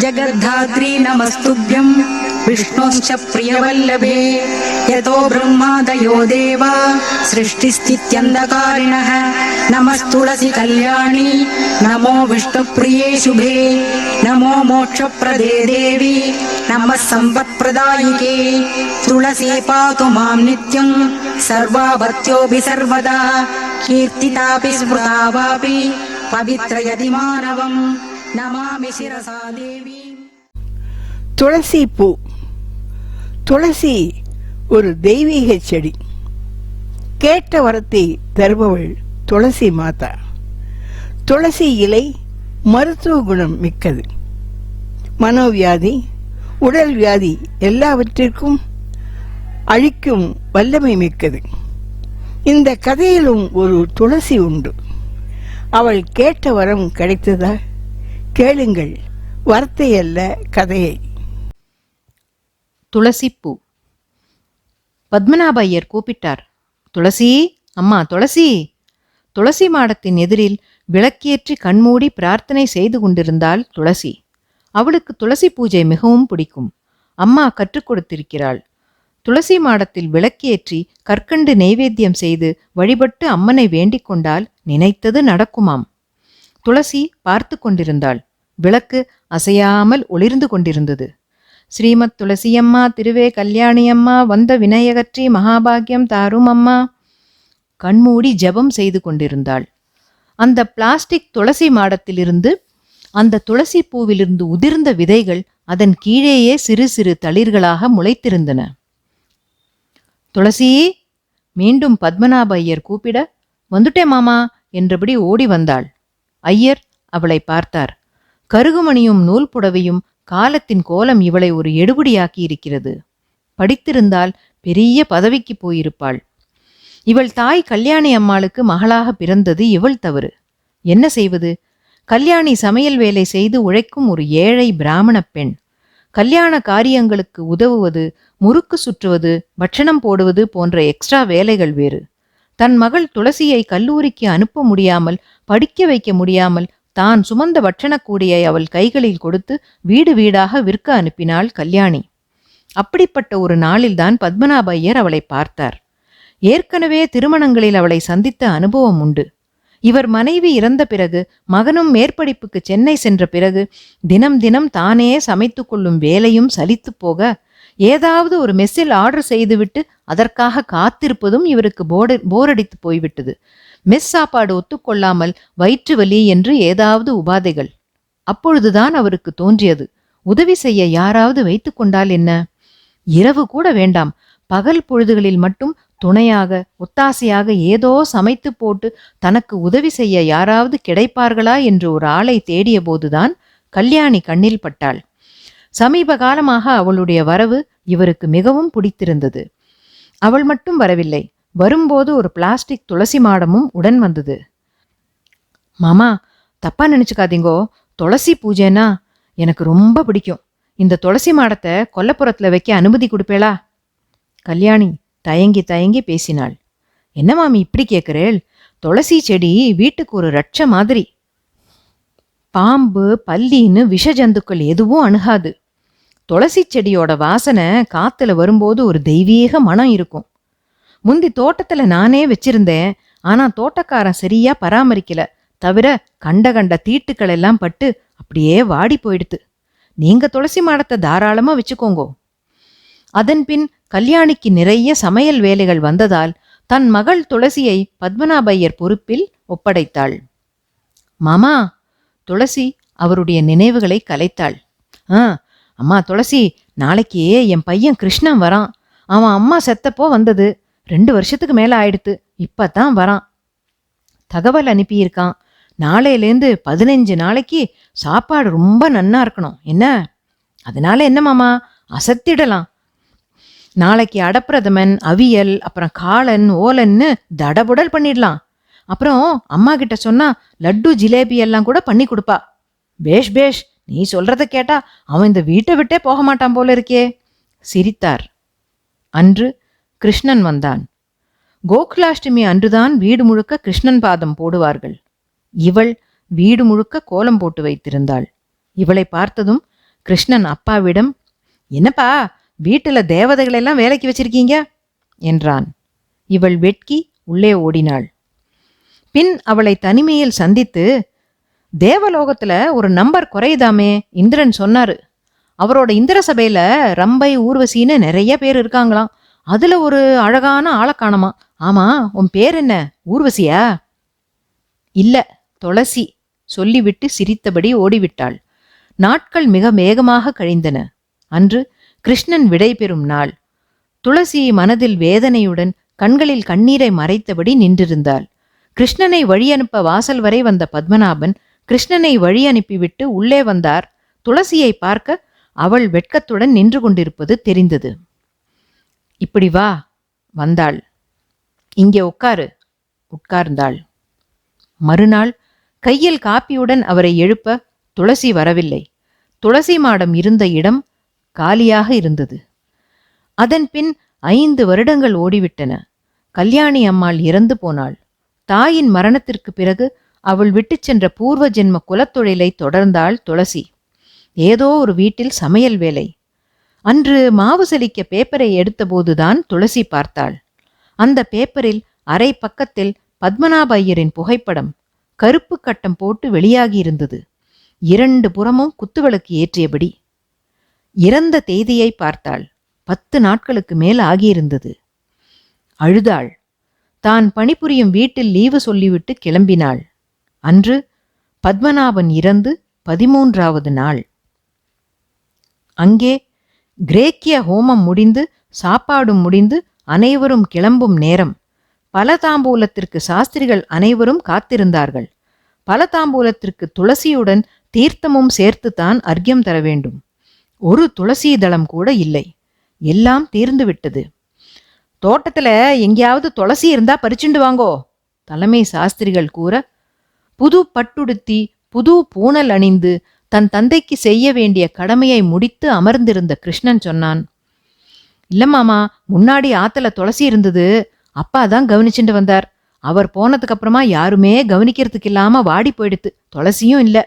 जगद्धात्री नमस्तुभ्यं विष्णोश्च प्रियवल्लभे। यतो ब्रह्मादयो देवा। सृष्टिस्थित्यन्धकारिणः। नमस्तुलसि कल्याणी। नमो विष्णुप्रिये शुभे। नमो मोक्षप्रदे देवी। नमः सम्पत्प्रदायिके। तुलसी पातु मां नित्यं सर्वाभत्योऽपि सर्वदा। कीर्तितापि स्मृता वापि पवित्रयदि मानवम् நமாமி தேவி துளசி பூ துளசி ஒரு தெய்வீக செடி. கேட்ட வரத்தை தருபவள் துளசி மாதா. துளசி இலை மருத்துவ குணம் மிக்கது. மனோவியாதி உடல் வியாதி எல்லாவற்றிற்கும் அழிக்கும் வல்லமை மிக்கது. இந்த கதையிலும் ஒரு துளசி உண்டு. அவள் கேட்ட வரம் கிடைத்ததால் கேளுங்கள் வார்த்தையல்ல அல்ல கதையை. துளசிப்பூ. பத்மநாப ஐயர் கூப்பிட்டார். துளசி அம்மா துளசி. துளசி மாடத்தின் எதிரில் விளக்கேற்றி கண்மூடி பிரார்த்தனை செய்து கொண்டிருந்தாள் துளசி. அவளுக்கு துளசி பூஜை மிகவும் பிடிக்கும். அம்மா கற்றுக் கொடுத்திருக்கிறாள். துளசி மாடத்தில் விளக்கேற்றி கற்கண்டு நெய்வேத்தியம் செய்து வழிபட்டு அம்மனை வேண்டிக் கொண்டால் நினைத்தது நடக்குமாம். துளசி பார்த்து கொண்டிருந்தாள். விளக்கு அசையாமல் ஒளிர்ந்து கொண்டிருந்தது. ஸ்ரீமத் துளசியம்மா திருவே கல்யாணியம்மா வந்த வினயகற்றி மகாபாகியம் தாரும் அம்மா. கண்மூடி ஜெபம் செய்து கொண்டிருந்தாள். அந்த பிளாஸ்டிக் துளசி மாடத்திலிருந்து அந்த துளசி பூவிலிருந்து உதிர்ந்த விதைகள் அதன் கீழேயே சிறு சிறு தளிர்களாக முளைத்திருந்தன. துளசி மீண்டும் பத்மநாப ஐயர் கூப்பிட வந்துட்டே மாமா என்றபடி ஓடி வந்தாள். ஐயர் அவளை பார்த்தார். கருகுமணியும் நூல் புடவையும் காலத்தின் கோலம் இவளை ஒரு எடுபடியாக்கி இருக்கிறது. படித்திருந்தால் பெரிய பதவிக்கு போயிருப்பாள். இவள் தாய் கல்யாணி அம்மாளுக்கு மகளாக பிறந்தது இவள் தவறு. என்ன செய்வது? கல்யாணி சமையல் வேலை செய்து உழைக்கும் ஒரு ஏழை பிராமணப் பெண். கல்யாண காரியங்களுக்கு உதவுவது முறுக்கு சுற்றுவது பட்சணம் போடுவது போன்ற எக்ஸ்ட்ரா வேலைகள் வேறு. தன் மகள் துளசியை கல்லூரிக்கு அனுப்ப முடியாமல் படிக்க வைக்க முடியாமல் தான் சுமந்த வட்டணக்கூடியை அவள் கைகளில் கொடுத்து வீடு வீடாக விற்க அனுப்பினாள் கல்யாணி. அப்படிப்பட்ட ஒரு நாளில்தான் பத்மநாப ஐயர் அவளை பார்த்தார். ஏற்கனவே திருமணங்களில் அவளை சந்தித்த அனுபவம் உண்டு. இவர் மனைவி இறந்த பிறகு மகனும் மேற்படிப்புக்கு சென்னை சென்ற பிறகு தினம் தினம் தானே சமைத்து கொள்ளும் வேலையும் சலித்து போக ஏதாவது ஒரு மெஸ்ஸில் ஆர்டர் செய்துவிட்டு அதற்காக காத்திருப்பதும் இவருக்கு போர்டு போரடித்து போய்விட்டது. மெஸ் சாப்பாடு ஒத்துக்கொள்ளாமல் வயிற்று வலி என்று ஏதாவது உபாதைகள். அப்பொழுதுதான் அவருக்கு தோன்றியது. உதவி செய்ய யாராவது வைத்து கொண்டால் என்ன? இரவு கூட வேண்டாம். பகல் பொழுதுகளில் மட்டும் துணையாக ஒத்தாசையாக ஏதோ சமைத்து போட்டு தனக்கு உதவி செய்ய யாராவது கிடைப்பார்களா என்று ஒரு ஆளை தேடிய போதுதான் கல்யாணி கண்ணில் பட்டாள். சமீப காலமாக அவளுடைய வரவு இவருக்கு மிகவும் பிடித்திருந்தது. அவள் மட்டும் வரவில்லை வரும்போது ஒரு பிளாஸ்டிக் துளசி மாடமும் உடன் வந்தது. மாமா தப்பா நினைச்சுக்காதீங்கோ. துளசி பூஜைனா எனக்கு ரொம்ப பிடிக்கும். இந்த துளசி மாடத்தை கொல்லப்புறத்துல வைக்க அனுமதி கொடுப்பேளா? கல்யாணி தயங்கி தயங்கி பேசினாள். என்ன மாமி இப்படி கேட்கிறேள் துளசி செடி வீட்டுக்கு ஒரு ரட்ச மாதிரி. பாம்பு பல்லின்னு விஷ ஜந்துக்கள் எதுவும் அணுகாது. துளசி செடியோட வாசனை காத்துல வரும்போது ஒரு தெய்வீக மனம் இருக்கும். முந்தி தோட்டத்துல நானே வச்சிருந்தேன். ஆனா தோட்டக்காரன் சரியா பராமரிக்கல. தவிர கண்ட கண்ட தீட்டுக்கள் எல்லாம் பட்டு அப்படியே வாடி போயிடுத்து. நீங்க துளசி மாடத்தை தாராளமா வச்சுக்கோங்கோ. அதன் பின் கல்யாணிக்கு நிறைய சமையல் வேலைகள் வந்ததால் தன் மகள் துளசியை பத்மநாபையர் பொறுப்பில் ஒப்படைத்தாள். மாமா துளசி அவருடைய நினைவுகளை கலைத்தாள். ஆ அம்மா துளசி நாளைக்கு என் பையன் கிருஷ்ணன் வரான். அவன் அம்மா செத்தப்போ வந்தது. ரெண்டு வருஷத்துக்கு மேல ஆயிடுத்து. இப்பதான் வரான். தகவல் அனுப்பியிருக்கான். நாளையிலேருந்து பதினஞ்சு நாளைக்கு சாப்பாடு ரொம்ப நன்னா இருக்கணும். என்ன? அதனால என்ன மாமா? அசத்திடலாம். நாளைக்கு அடப்பிரதமன் அவியல் அப்புறம் காளன் ஓலன்னு தடபுடல் பண்ணிடலாம். அப்புறம் அம்மா கிட்ட சொன்னா லட்டு ஜிலேபி எல்லாம் கூட பண்ணி கொடுப்பா. பேஷ் பேஷ். நீ சொல்றத கேட்டா அவன் இந்த வீட்டை விட்டே போக மாட்டான் போல இருக்கே. சிரித்தார். அன்று கிருஷ்ணன் வந்தான். கோகுலாஷ்டமி அன்றுதான் வீடு முழுக்க கிருஷ்ணன் பாதம் போடுவார்கள். இவள் வீடு முழுக்க கோலம் போட்டு வைத்திருந்தாள். இவளை பார்த்ததும் கிருஷ்ணன் அப்பாவிடம் என்னப்பா வீட்டுல தேவதைகள் எல்லாம் வேலைக்கு வச்சிருக்கீங்க? என்றான். இவள் வெட்கி உள்ளே ஓடினாள். பின் அவளை தனிமையில் சந்தித்து தேவலோகத்துல ஒரு நம்பர் குறையுதாமே? இந்திரன் சொன்னாரு. அவரோட இந்திர சபையில ரம்பை ஊர்வசின்னு நிறைய பேர் இருக்காங்களாம். அதுல ஒரு அழகான ஆளை காணமா? ஆமா உன் பேர் என்ன? ஊர்வசியா? இல்ல துளசி சொல்லிவிட்டு சிரித்தபடி ஓடிவிட்டாள். நாட்கள் மிக வேகமாக கழிந்தன. அன்று கிருஷ்ணன் விடைபெறும் நாள். துளசி மனதில் வேதனையுடன் கண்களில் கண்ணீரை மறைத்தபடி நின்றிருந்தாள். கிருஷ்ணனை வழி அனுப்ப வாசல் வரை வந்த பத்மநாபன் கிருஷ்ணனை வழி அனுப்பிவிட்டு உள்ளே வந்தார். துளசியை பார்க்க அவள் வெட்கத்துடன் நின்று கொண்டிருப்பது தெரிந்தது. இப்படி வா வந்தாள். இங்கே உட்காரு உட்கார்ந்தாள். மறுநாள் கையில் காப்பியுடன் அவரை எழுப்ப துளசி வரவில்லை. துளசி மாடம் இருந்த இடம் காலியாக இருந்தது. அதன் பின் ஐந்து வருடங்கள் ஓடிவிட்டன. கல்யாணி அம்மாள் இறந்து போனாள். தாயின் மரணத்திற்கு பிறகு அவள் விட்டுச் சென்ற பூர்வ ஜென்ம குலத்தொழிலை தொடர்ந்தாள் துளசி. ஏதோ ஒரு வீட்டில் சமையல் வேலை. அன்று மாவு செலிக்க பேப்பரை எடுத்தபோதுதான் துளசி பார்த்தாள். அந்த பேப்பரில் அரை பக்கத்தில் பத்மநாப ஐயரின் புகைப்படம் கருப்பு கட்டம் போட்டு வெளியாகியிருந்தது. இரண்டு புறமும் குத்துவிளக்கு ஏற்றியபடி. இறந்த தேதியை பார்த்தாள். பத்து நாட்களுக்கு மேல் ஆகியிருந்தது. அழுதாள். தான் பணிபுரியும் வீட்டில் லீவு சொல்லிவிட்டு கிளம்பினாள். அன்று பத்மநாபன் இறந்து பதிமூன்றாவது நாள். அங்கே கிரேக்கிய ஹோமம் முடிந்து சாப்பாடும் முடிந்து அனைவரும் கிளம்பும் நேரம். பல தாம்பூலத்திற்கு சாஸ்திரிகள் அனைவரும் காத்திருந்தார்கள். பல தாம்பூலத்திற்கு துளசியுடன் தீர்த்தமும் சேர்த்துத்தான் அர்க்கியம் தர வேண்டும். ஒரு துளசி தளம் கூட இல்லை. எல்லாம் தீர்ந்து விட்டது. தோட்டத்துல எங்கேயாவது துளசி இருந்தா பறிச்சுண்டு வாங்கோ தலைமை சாஸ்திரிகள் கூற புது பட்டுடுத்தி புது பூனல் அணிந்து தன் தந்தைக்கு செய்ய வேண்டிய கடமையை முடித்து அமர்ந்திருந்த கிருஷ்ணன் சொன்னான் இல்ல மாமா முன்னாடி ஆத்துல துளசி இருந்தது. அப்பா தான் கவனிச்சுட்டு வந்தார். அவர் போனதுக்கு அப்புறமா யாருமே கவனிக்கிறதுக்கு இல்லாம வாடி போயிடுத்து. துளசியும் இல்ல.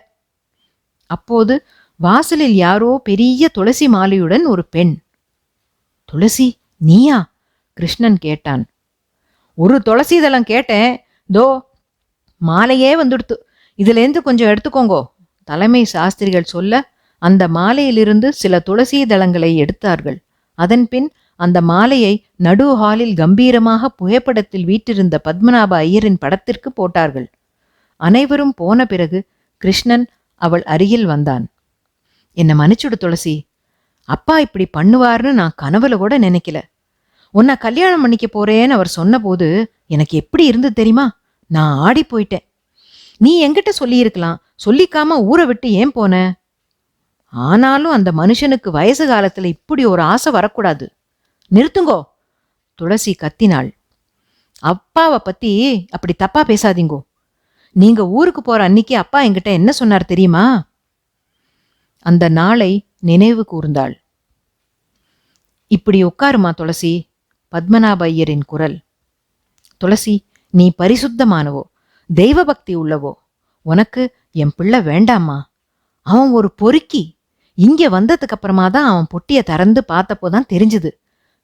அப்போது வாசலில் யாரோ பெரிய துளசி மாலையுடன் ஒரு பெண் துளசி நீயா? கிருஷ்ணன் கேட்டான் ஒரு துளசி தளம் கேட்டேன். தோ மாலையே வந்துடுத்து. இதுலேருந்து கொஞ்சம் எடுத்துக்கோங்கோ. தலைமை சாஸ்திரிகள் சொல்ல அந்த மாலையிலிருந்து சில துளசி தளங்களை எடுத்தார்கள். அதன்பின் அந்த மாலையை நடு ஹாலில் கம்பீரமாக புகைப்படத்தில் வீட்டிருந்த பத்மநாப ஐயரின் படத்திற்கு போட்டார்கள். அனைவரும் போன பிறகு கிருஷ்ணன் அவள் அருகில் வந்தான். என்னை மன்னிச்சுடு துளசி. அப்பா இப்படி பண்ணுவார்னு நான் கனவுல கூட நினைக்கல. உன்னை கல்யாணம் பண்ணிக்க போறேன்னு அவர் சொன்னபோது எனக்கு எப்படி இருந்தது தெரியுமா? நான் ஆடி போயிட்டேன். நீ என்கிட்ட சொல்லியிருக்கலாம். சொல்லிக்காம ஊரை விட்டு ஏன் போன? ஆனாலும் அந்த மனுஷனுக்கு வயசு காலத்துல இப்படி ஒரு ஆசை வரக்கூடாது. நிறுத்துங்கோ. துளசி கத்தினாள். அப்பாவை பத்தி அப்படி தப்பா பேசாதீங்கோ. நீங்க ஊருக்கு போற அன்னைக்கு அப்பா என்கிட்ட என்ன சொன்னார் தெரியுமா? அந்த நாளை நினைவு கூர்ந்தாள். இப்படி உட்காருமா துளசி? பத்மநாப ஐயரின் குரல். துளசி நீ பரிசுத்தமானவோ? தெய்வ பக்தி உள்ளவோ? உனக்கு என் பிள்ளை வேண்டாமா அவன் ஒரு பொறுக்கி. இங்க வந்ததுக்கு அப்புறமா தான் அவன் பொட்டியை திறந்து பார்த்தப்போ தான் தெரிஞ்சுது.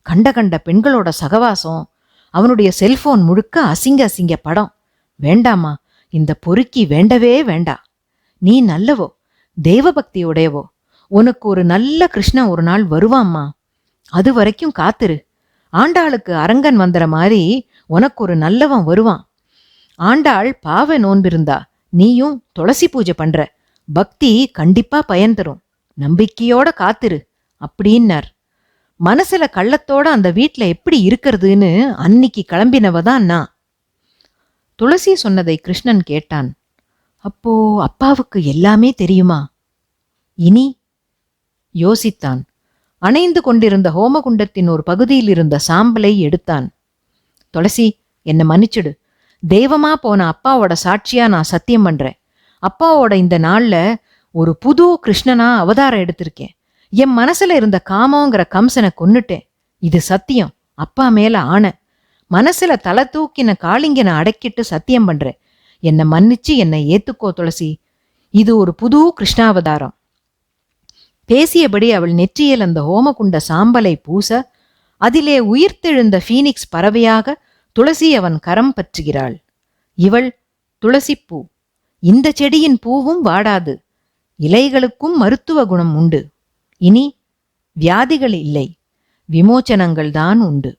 கண்ட கண்ட பெண்களோட சகவாசம் அவனுடைய செல்போன் முழுக்க அசிங்க அசிங்க படம். வேண்டாமா இந்த பொறுக்கி வேண்டவே வேண்டா. நீ நல்லவோ? தெய்வ பக்தி உடையவோ உனக்கு ஒரு நல்ல கிருஷ்ணன் ஒரு நாள் வருவாம்மா. அது வரைக்கும் காத்துரு. ஆண்டாளுக்கு அரங்கன் வந்துற மாதிரி உனக்கு ஒரு நல்லவன் வருவான். ஆண்டாள் பாவ நோன்பிருந்தா நீயும் துளசி பூஜை பண்ற. பக்தி கண்டிப்பா பயன் தரும். நம்பிக்கையோட காத்திரு அப்படின்னார். மனசுல கள்ளத்தோட அந்த வீட்ல எப்படி இருக்கிறதுன்னு அன்னிக்கு கிளம்பினவ தான் நான். துளசி சொன்னதை கிருஷ்ணன் கேட்டான். அப்போ அப்பாவுக்கு எல்லாமே தெரியுமா? இனி? யோசித்தான். அணைந்து கொண்டிருந்த ஹோமகுண்டத்தின் ஒரு பகுதியில் இருந்த சாம்பலை எடுத்தான். துளசி என்னை மன்னிச்சிடு. தெய்வமா போன அப்பாவோட சாட்சியா நான் சத்தியம் பண்றேன். அப்பாவோட இந்த நாள்ல ஒரு புது கிருஷ்ணனா அவதாரம் எடுத்திருக்கேன். என் மனசுல இருந்த காமோங்கிற கம்சனை கொன்னுட்டேன். இது சத்தியம். அப்பா மேல ஆணை. மனசுல தலை தூக்கின காளிங்கனை அடக்கிட்டு சத்தியம் பண்றேன். என்னை மன்னிச்சு என்னை ஏத்துக்கோ துளசி. இது ஒரு புது கிருஷ்ணாவதாரம். பேசியபடி அவள் நெற்றியில் அந்த ஹோமகுண்ட சாம்பலை பூச அதிலே உயிர்த்தெழுந்த ஃபீனிக்ஸ் பறவையாக துளசி அவன் கரம் பற்றுகிறாள். இவள் துளசிப்பூ இந்த செடியின் பூவும் வாடாது இலைகளுக்கும் மருத்துவ குணம் உண்டு. இனி வியாதிகள் இல்லை விமோச்சனங்கள் தான் உண்டு.